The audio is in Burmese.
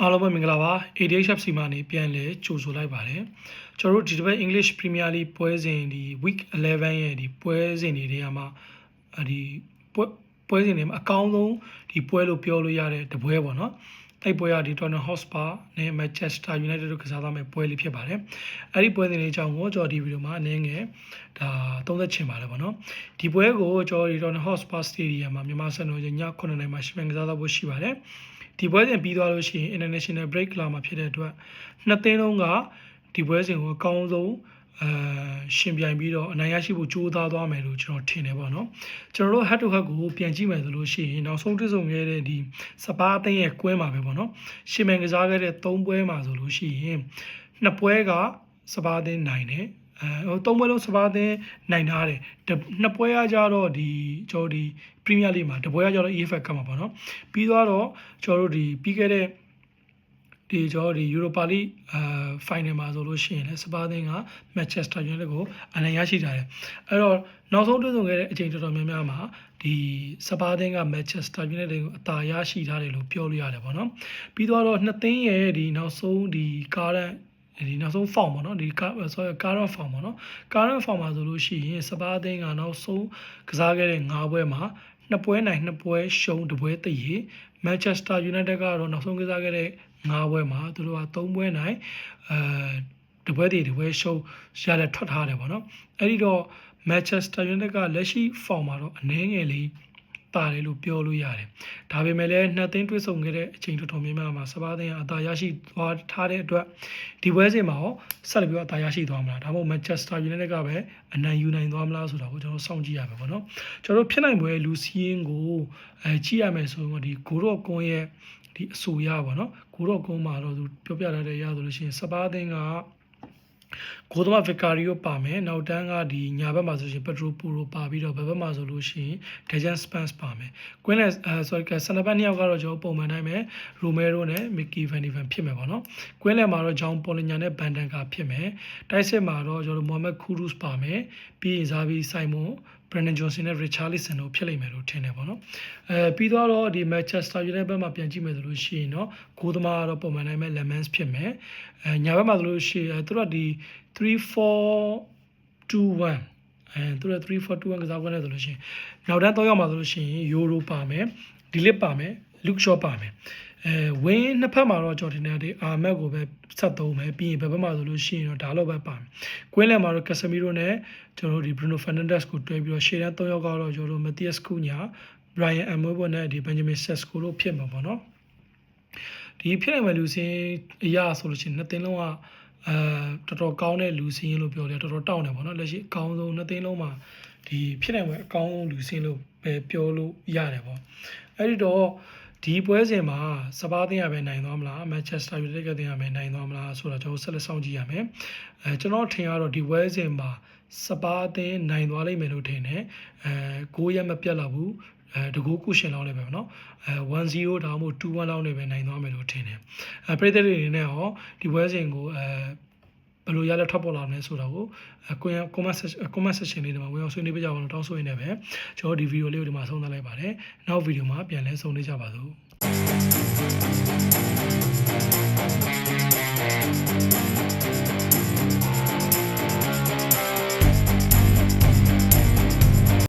အားလုံးပဲမင်္ဂလာပါ ADHFC မှာနေပြန်လဲကြိုဆိုလိုက်ပါတယ်ကျွန်တော်တို့ဒီတစ်ပတ် English Premier League ပွဲစဉ်ဒီ week 11ရဲ့ဒီပွဲစဉ်တွေထဲမှာဒီပွဲပွဲစဉ်တွေမှာအကောင်းဆုံးဒီပွဲလို့ပြောလို့ရတဲ့တပွဲပေါ့နော် တိုက်ပွဲရဒီ Tottenham Hotspur နဲ့ Manchester United တို့ကစားသားမဲ့ပွဲလေးဖြစ်ပါတယ်အဲ့ဒီပွဲစဉ်တွေအကြောင်းကိုကျွန်တော်ဒီဗီဒီယိုမှာအနေငယ်ဒါသုံးသက်ချင်ပါတယ်ပေါ့နော်ဒီပွဲကိုကျွန်တော်ဒီ Tottenham Hotspur Stadium မှာမြန်မာစံတော်ချိန်ည9:00နာရီမှာရှင်းကစားသားဖို့ရှိပါတယ်ဒီပွဲစဉ်ပြီးသွားလို့ရှိရင် international break လာမှာဖြစ်တဲ့အတွက်နှစ်သင်းလုံးကဒီပွဲစဉ်ကိုအကောင်းဆုံး အဲရှင်ပြိုင်ပြီးတော့အနိုင်ရရှိဖို့ကြိုးစားသွားမယ်လို့ကျွန်တော်ထင်တယ်ပေါ့နော်ကျွန်တော်တို့ head to head ကိုပြန်ကြည့်မယ်ဆိုလို့ရှိရင်နောက်ဆုံးတစ်စုံခဲ့တဲ့ဒီစပါးအသင်းရဲ့ကွဲမှာပဲပေါ့နော်ရှင်မန်ကစားခဲ့တဲ့၃ပွဲမှာဆိုလို့ရှိရင်နှစ်ပွဲကစပါးအသင်းနိုင်တယ်အဲဟိုသုံးပွဲလုံးစပါးသင်းနိုင်ထားတယ်နှစ်ပွဲရကြတော့ဒီကျွန်တော်ဒီ Premier League မှာတပွဲရကြတော့ EFL ကပ်မှာပေါ့နော်ပြီးသွားတော့ကျွန်တော်တို့ဒီပြီးခဲ့တဲ့ ဒီကျွန်တော်ဒီ Europa League အာ final မှာဆိုလို့ရှိရင်လည်းစပါးသင်းက Manchester United ကိုအနိုင်ရရှိထားတယ်အဲ့တော့နောက်ဆုံးတွေ့ဆုံခဲ့တဲ့အချိန်တော်တော်များများမှာဒီစပါးသင်းက Manchester United ကိုအသာရရှိထားတယ်လို့ပြောလို့ရတယ်ပေါ့နော်ပြီးတော့နှစ်သင်းရဲ့ဒီနောက်ဆုံးဒီကားတဲ့ဒီနောက်ဆုံး form ပေါ့နော်ဒီကာဆိုကာရ form ပေါ့နော်ကာရ form မှာဆိုလို့ရှိရင်စပါးသိန်းကနောက်ဆုံးကစားခဲ့တဲ့၅ပွဲမှာ နှစ်ပွဲနိုင်နှစ်ပွဲရှုံးတစ်ပွဲတည် Manchester United ကတော့နောက်ဆုံးကစားခဲ့တဲ့၅ပွဲမှာသူတို့က၃ပွဲနိုင်အဲတပွဲတည်တပွဲရှုံးရတဲ့ထွက်ထားတယ်ပေါ့နော်အဲ့ဒီတော့ Manchester United ကလက်ရှိ form မှာတော့အနည်းငယ်လေး ပါတယ်လို့ပြောလို့ရတယ်။ဒါပေမဲ့လည်းနှစ်သိန်းတွဲဆုံခဲ့တဲ့အချိန်တော်တော်များများမှာစပါးသိန်းကအသာရရှိသွားထားတဲ့အတွက်ဒီပွဲစဉ်မှာရောဆက်လက်ပြီးတော့အသာရရှိသွားမလားဒါမှမဟုတ် Manchester United ကပဲအနိုင်ယူနိုင်သွားမလားဆိုတာကိုကျွန်တော်စောင့်ကြည့်ရမယ်ပေါ့နော်။ကျွန်တော်ဖြစ်နိုင်ပွဲလူစီးရင်ကိုအဲကြည့်ရမယ်ဆိုတော့ဒီဂိုရော့ကွန်ရဲ့ဒီအဆိုရပါတော့ဂိုရော့ကွန်မှာတော့သူပြောပြထားတဲ့ရဆိုလို့ရှိရင်စပါးသိန်းက ကိုသမဗီကာရီယိုပါမယ်နောက်တန်းကဒီညာဘက်မှာဆိုရှင်ပက်ထရိုပူရိုပါပြီးတော့ဘက်ဘက်မှာဆိုလို့ရှိရင်ဒဂျန်စပန်စ်ပါမယ်ကွင်းလက်အဲ sorry ဆန်နဘတ်နှစ်ယောက်ကတော့ကျွန်တော်ပုံမှန်တိုင်းပဲရိုမဲရိုနဲ့မီကီဗန်နီဗန်ဖြစ်မယ်ပေါ့နော်ကွင်းလက်မှာတော့ဂျောင်းပေါ်လင်ညာနဲ့ဘန်တန်ကာဖြစ်မယ်တိုက်စစ်မှာတော့ကျွန်တော်မိုဟာမက်ခူရူစ်ပါမယ်ပြီးရင်ဇာဗီဆိုင်မွန် Brendan Johnson နဲ့ Richarlison တို့ဖြစ်လိမ့်မယ်လို့ထင်တယ်ပေါ့နော်အဲပြီးတော့ဒီ Manchester United ဘက်မှာပြန်ကြည့်မယ်ဆိုလို့ရှိရင်တော့ဂိုးသမားကတော့ပုံမှန်တိုင်းပဲ Lemans ဖြစ်မယ်အဲညာဘက်မှာဆိုလို့ရှိရင်သူတို့ကဒီ3421အဲသူတို့3421ကစားခွင့်နဲ့ဆိုလို့ရှိရင်နောက်တန်း၃ရောက်မှာဆိုလို့ရှိရင် Euro ပါမယ်ဒီလစ်ပါမယ် Luke Shaw ပါမယ် အဲဝင်းနှစ်ဖက်မှာတော့ဂျော်ဒီနာဒီအာမက်ကိုပဲဆက်သုံးမယ်ပြီးရင်ဘယ်ဘက်မှာဆိုလို့ရှိရင်တော့ဒါတော့ပဲပါမယ်ကွင်းလယ်မှာတော့ကက်ဆမီရိုနဲ့ကျွန်တော်တို့ဒီဘရူနိုဖန်နန်ဒက်စ်ကိုတွဲပြီးတော့ရှေ့တန်း၃ယောက်ကတော့ကျွန်တော်တို့မက်သီးယက်စ်ကူညာဘရိုင်ယန်အမိုးဘောနဲ့ဒီဘန်ဂျမင်ဆက်စ်ကိုတို့ဖြစ်မှာပေါ့နော်ဒီဖြစ်နိုင်မဲ့လူစင်းအရာဆိုလို့ရှိရင်နှစ်သင်းလုံးကအဲတော်တော်ကောင်းတဲ့လူစင်းလို့ပြောတယ်တော်တော်တောင်းတယ်ပေါ့နော်လက်ရှိအကောင်းဆုံးနှစ်သင်းလုံးမှာဒီဖြစ်နိုင်မဲ့အကောင်းဆုံးလူစင်းလို့ပဲပြောလို့ရတယ်ပေါ့အဲ့ဒီတော့ ဒီပွဲစဉ်မှာစပါးသင်းရပဲနိုင်သွားမလားမန်ချက်စတာယူနိုက်ကသင်းရပဲနိုင်သွားမလားဆိုတော့ကျွန်တော်ဆက်လက်စောင့်ကြည့်ရမယ်အဲကျွန်တော်ထင်ရတော့ဒီပွဲစဉ်မှာစပါးသင်းနိုင်သွားလိမ့်မယ်လို့ထင်တယ်အဲ9ရက်မပြတ်တော့ဘူးအဲတကူကုရှင်လောင်းနေပဲပေါ့နော်အဲ1-0ဒါမှမဟုတ်2-1လောင်းနေပဲနိုင်သွားမယ်လို့ထင်တယ်အဲပရိသတ်တွေအနေနဲ့ဟောဒီပွဲစဉ်ကိုအဲ ဘယ်လိုရလဲထွက်ပေါ်လာမလဲဆိုတော့ကိုကိုရ comment comment section လေးတွေမှာဝင်အောင်ဆွေးနွေးပြကြပါလို့တောင်းဆိုရင်းနဲ့ပဲကျွန်တော်ဒီဗီဒီယိုလေးကိုဒီမှာဆုံးသတ်လိုက်ပါတယ်နောက်ဗီဒီယိုမှာပြန်လဲဆုံနေကြပါစို့ Thank you.